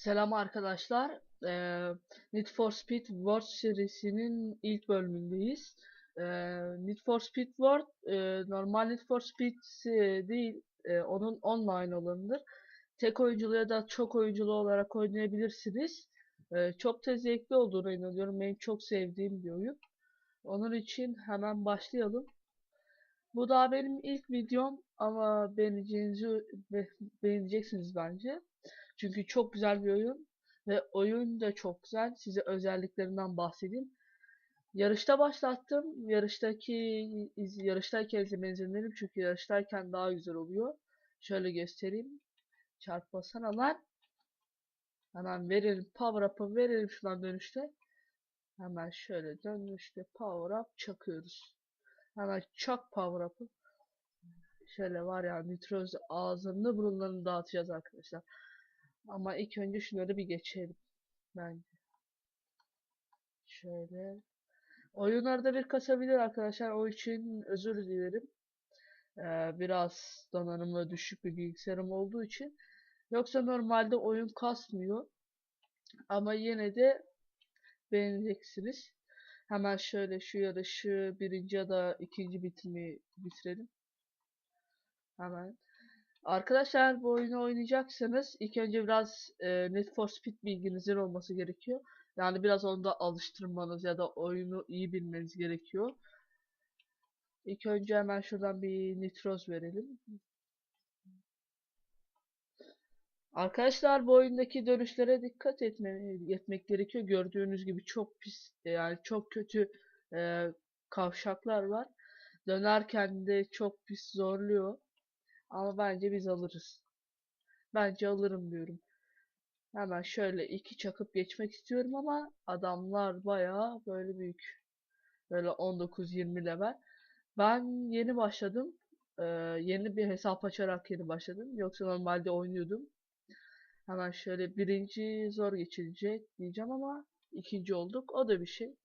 Selam arkadaşlar. Ee, Need for Speed World serisinin ilk bölümündeyiz. Ee, Need for Speed World e, normal Need for Speed e, değil, e, onun online olanıdır. Tek oyunculu ya da çok oyunculu olarak oynayabilirsiniz. Ee, çok da zevkli olduğuna inanıyorum. Benim çok sevdiğim bir oyun. Onun için hemen başlayalım. Bu da benim ilk videom ama beğeneceğinizi be- beğeneceksiniz bence. Çünkü çok güzel bir oyun ve oyun da çok güzel. Size özelliklerinden bahsedeyim. Yarışta başlattım. Yarıştaki yarıştayken izlemenizi öneririm çünkü yarıştayken daha güzel oluyor. Şöyle göstereyim. Çarpmasana lan. Hemen verelim power up'ı verelim şuradan dönüşte. Hemen şöyle dönüşte power up çakıyoruz. Hemen çak power up'ı. Şöyle var ya nitroz ağzını burunlarını dağıtacağız arkadaşlar. Ama ilk önce şunları bir geçelim. Bence. Şöyle. Oyunlarda bir kasabilir arkadaşlar. O için özür dilerim. Ee, biraz donanımı düşük bir bilgisayarım olduğu için. Yoksa normalde oyun kasmıyor. Ama yine de beğeneceksiniz. Hemen şöyle şu yarışı birinci ya da ikinci bitimi bitirelim. Hemen. Arkadaşlar bu oyunu oynayacaksanız ilk önce biraz e, Need for Speed bilginizin olması gerekiyor. Yani biraz onda alıştırmanız ya da oyunu iyi bilmeniz gerekiyor. İlk önce hemen şuradan bir nitroz verelim. Arkadaşlar bu oyundaki dönüşlere dikkat etme, etmek gerekiyor. Gördüğünüz gibi çok pis yani çok kötü e, kavşaklar var. Dönerken de çok pis zorluyor. Ama bence biz alırız. Bence alırım diyorum. Hemen şöyle iki çakıp geçmek istiyorum ama adamlar bayağı böyle büyük. Böyle 19-20 level. Ben yeni başladım. Ee, yeni bir hesap açarak yeni başladım. Yoksa normalde oynuyordum. Hemen şöyle birinci zor geçilecek diyeceğim ama ikinci olduk. O da bir şey.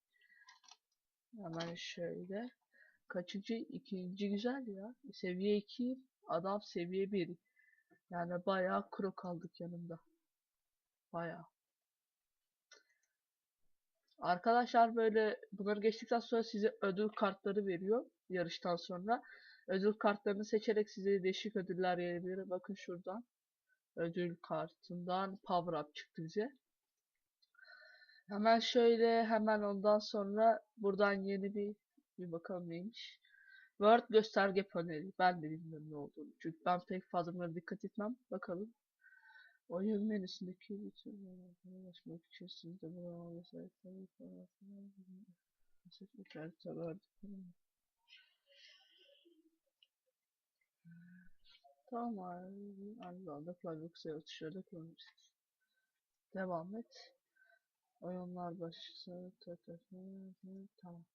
Hemen şöyle. Kaçıncı? ikinci güzel ya. Seviye 2 Adam seviye 1. Yani bayağı kuru kaldık yanında. Bayağı. Arkadaşlar böyle bunları geçtikten sonra size ödül kartları veriyor yarıştan sonra. Ödül kartlarını seçerek size değişik ödüller verebilir. Bakın şuradan. Ödül kartından power up çıktı bize. Hemen şöyle hemen ondan sonra buradan yeni bir bir bakalım neymiş. Word gösterge paneli. Ben de bilmiyorum ne olduğunu. Çünkü ben pek fazla bunlara dikkat etmem. Bakalım. Oyun menüsündeki bütün ulaşmak için sizde bu sayfaları falan Tamam abi. Aynı anda Playbox'a atışlarda kullanırsınız. Devam et. Oyunlar başı. Tamam.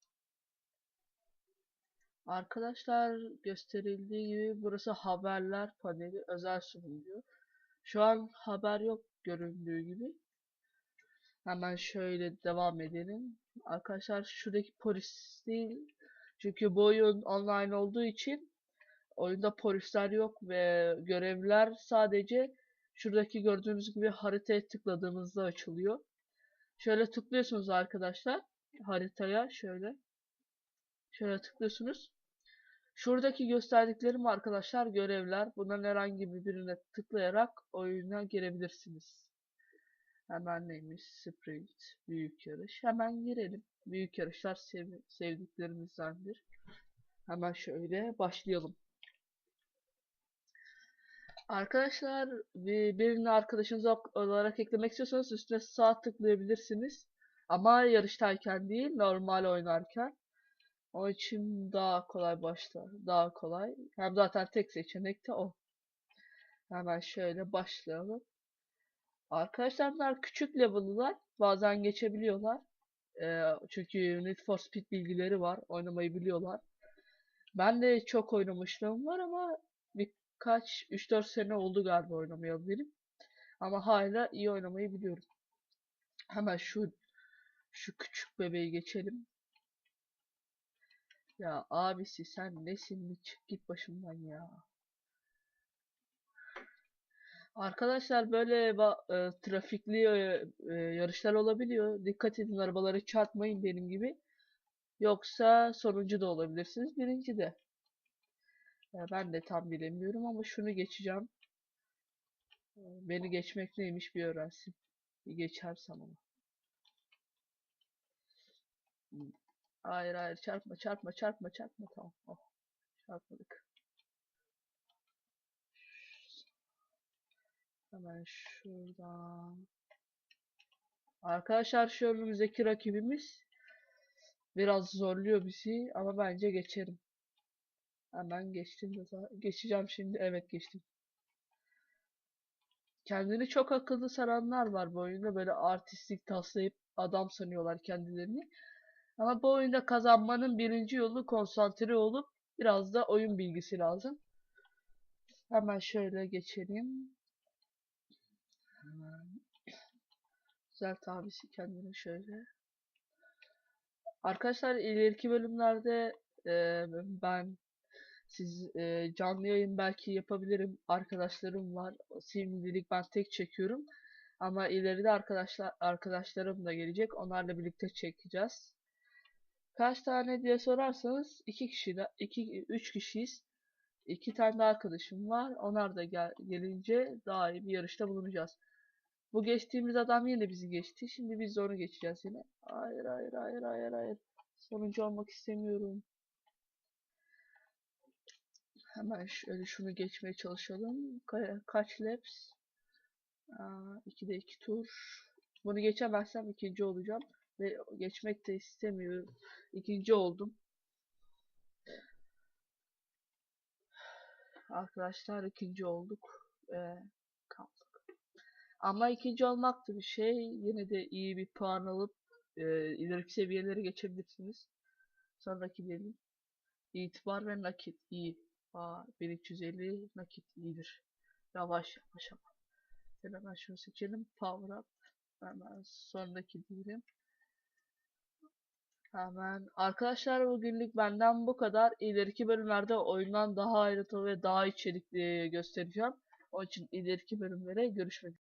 Arkadaşlar gösterildiği gibi burası haberler paneli özel sunum diyor. Şu an haber yok göründüğü gibi. Hemen şöyle devam edelim. Arkadaşlar şuradaki polis değil. Çünkü bu oyun online olduğu için oyunda polisler yok ve görevler sadece şuradaki gördüğünüz gibi haritaya tıkladığınızda açılıyor. Şöyle tıklıyorsunuz arkadaşlar haritaya şöyle. Şöyle tıklıyorsunuz. Şuradaki gösterdiklerim arkadaşlar görevler. Bunların herhangi birine tıklayarak oyuna girebilirsiniz. Hemen neymiş? Sprint. Büyük yarış. Hemen girelim. Büyük yarışlar sev sevdiklerimizdendir. Hemen şöyle başlayalım. Arkadaşlar birini arkadaşınıza olarak eklemek istiyorsanız üstüne sağ tıklayabilirsiniz. Ama yarıştayken değil normal oynarken. O için daha kolay başlar. Daha kolay. Hem zaten tek seçenek de o. Hemen şöyle başlayalım. Arkadaşlar küçük level'lılar. Bazen geçebiliyorlar. Ee, çünkü Need for Speed bilgileri var. Oynamayı biliyorlar. Ben de çok oynamışlığım var ama birkaç 3-4 sene oldu galiba oynamayalı benim. Ama hala iyi oynamayı biliyorum. Hemen şu şu küçük bebeği geçelim. Ya abisi sen nesin çık git başımdan ya. Arkadaşlar böyle e, trafikli e, e, yarışlar olabiliyor. Dikkat edin arabaları çarpmayın benim gibi. Yoksa sonuncu da olabilirsiniz, birinci de. Ya ben de tam bilemiyorum ama şunu geçeceğim. E, Beni geçmek neymiş bir öğrensin. Bir geçersem ama. Hayır hayır çarpma çarpma çarpma çarpma tamam. Oh, çarpmadık. Hemen şuradan. Arkadaşlar şu önümüzdeki rakibimiz biraz zorluyor bizi ama bence geçerim. Hemen geçtim de geçeceğim şimdi. Evet geçtim. Kendini çok akıllı sananlar var bu oyunda. Böyle artistlik taslayıp adam sanıyorlar kendilerini. Ama bu oyunda kazanmanın birinci yolu konsantre olup biraz da oyun bilgisi lazım. Hemen şöyle geçelim. Hemen düzelt abisi kendini şöyle. Arkadaşlar ileriki bölümlerde e, ben siz e, canlı yayın belki yapabilirim. Arkadaşlarım var. Şimdilik ben tek çekiyorum. Ama ileride arkadaşlar arkadaşlarım da gelecek. Onlarla birlikte çekeceğiz. Kaç tane diye sorarsanız iki kişi de iki üç kişiyiz. İki tane de arkadaşım var. Onlar da gel, gelince daha iyi bir yarışta bulunacağız. Bu geçtiğimiz adam yine bizi geçti. Şimdi biz de onu geçeceğiz yine. Hayır hayır hayır hayır hayır. Sonuncu olmak istemiyorum. Hemen şöyle şunu geçmeye çalışalım. Ka- kaç laps? Aa, 2'de 2 tur. Bunu geçemezsem ikinci olacağım. Ve geçmek de istemiyorum. İkinci oldum. Arkadaşlar ikinci olduk. Ve kaldık. Ama ikinci olmak da bir şey. Yine de iyi bir puan alıp e, ileriki seviyelere geçebilirsiniz. Sonraki diyelim. İtibar ve nakit iyi. Aa, 1350 nakit iyidir. Yavaş yavaş ama. Hemen şunu seçelim. Power up. Hemen sonraki diyelim. Hemen. Arkadaşlar bugünlük benden bu kadar. İleriki bölümlerde oyundan daha ayrıntılı ve daha içerikli göstereceğim. Onun için ileriki bölümlere görüşmek üzere.